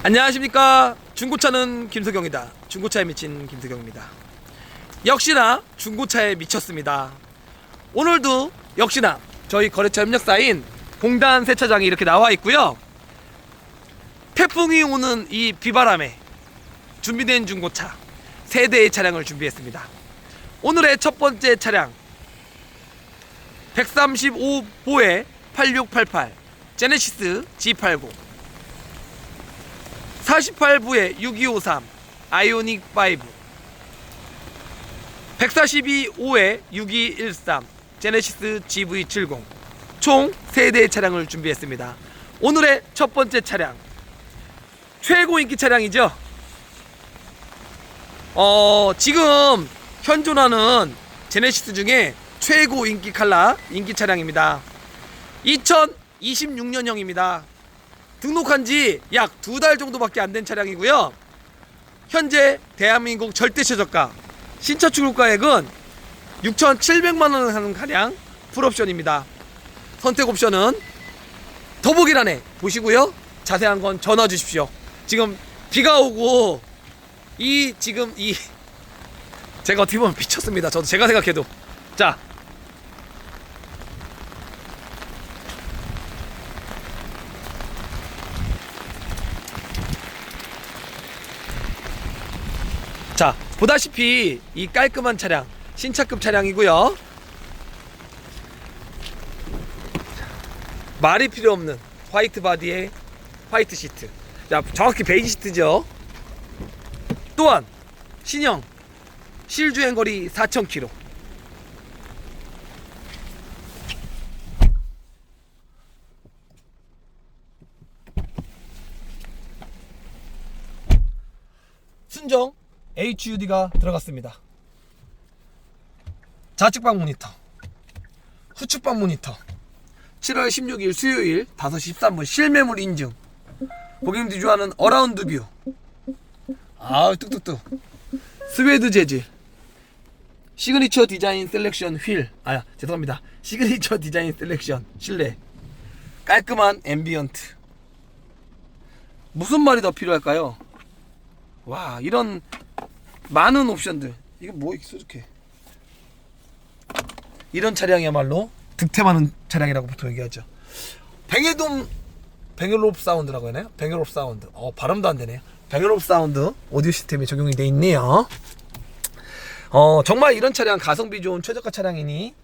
안녕하십니까. 중고차는 김석영이다. 중고차에 미친 김석영입니다. 역시나 중고차에 미쳤습니다. 오늘도 역시나 저희 거래처 협력사인 공단 세차장이 이렇게 나와 있고요. 태풍이 오는 이 비바람에 준비된 중고차 세 대의 차량을 준비했습니다. 오늘의 첫 번째 차량 135보에 8688 제네시스 G80 48부에 6253 아이오닉 5 142호에 6213 제네시스 GV70 총 3대의 차량을 준비했습니다. 오늘의 첫 번째 차량. 최고 인기 차량이죠? 어 지금 현존하는 제네시스 중에 최고 인기 칼라 인기 차량입니다. 2026년형입니다 등록한 지 약 두 달 정도밖에 안 된 차량이고요. 현재 대한민국 절대 최저가 신차 출고가액은 6,700만 원 하는 가량 풀옵션입니다. 선택 옵션은 더보기란에 보시고요. 자세한 건 전화 주십시오. 지금 비가 오고 이 지금 이 제가 어떻게 보면 미쳤습니다. 저도 제가 생각해도 자 자 보다시피 이 깔끔한 차량 신차급 차량이고요. 말이 필요 없는 화이트 바디에 화이트 시트. 자 정확히 베이지 시트죠. 또한 신형 실주행 거리 4,000km 순정 HUD가 들어갔습니다. 좌측방 모니터, 후측방 모니터, 7월 16일 수요일 5시 13분 실매물 인증, 고객님들이 좋아하는 어라운드 뷰, 아 뚝뚝뚝, 스웨드 재질, 시그니처 디자인 셀렉션 휠, 아 죄송합니다, 시그니처 디자인 셀렉션 실내, 깔끔한 앰비언트. 무슨 말이 더 필요할까요? 와 이런 많은 옵션들. 이게 뭐 이렇게 이런 차량이야말로 득템하는 차량이라고 보통 얘기하죠. 뱅에돔 뱅글롭 사운드라고 하나요? 뱅글롭 사운드. 어 발음도 안 되네요. 뱅글롭 사운드 오디오 시스템이 적용이 돼 있네요. 어 정말 이런 차량 가성비 좋은 최저가 차량이니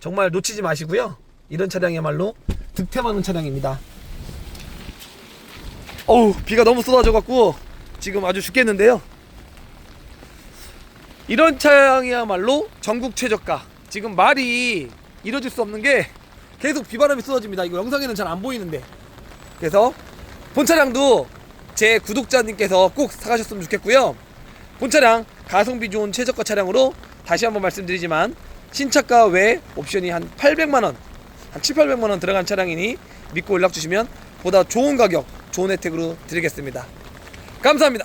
정말 놓치지 마시고요. 이런 차량이야말로 득템하는 차량입니다. 어우 비가 너무 쏟아져 갖고 지금 아주 죽겠는데요 이런 차량이야말로 전국 최저가. 지금 말이 이뤄질 수 없는 게 계속 비바람이 쏟아집니다. 이거 영상에는 잘 안 보이는데. 그래서 본 차량도 제 구독자님께서 꼭 사가셨으면 좋겠고요. 본 차량 가성비 좋은 최저가 차량으로 다시 한번 말씀드리지만 신차가 외 옵션이 한 800만 원 한 7, 800만 원 들어간 차량이니 믿고 연락 주시면 보다 좋은 가격 좋은 혜택으로 드리겠습니다. 감사합니다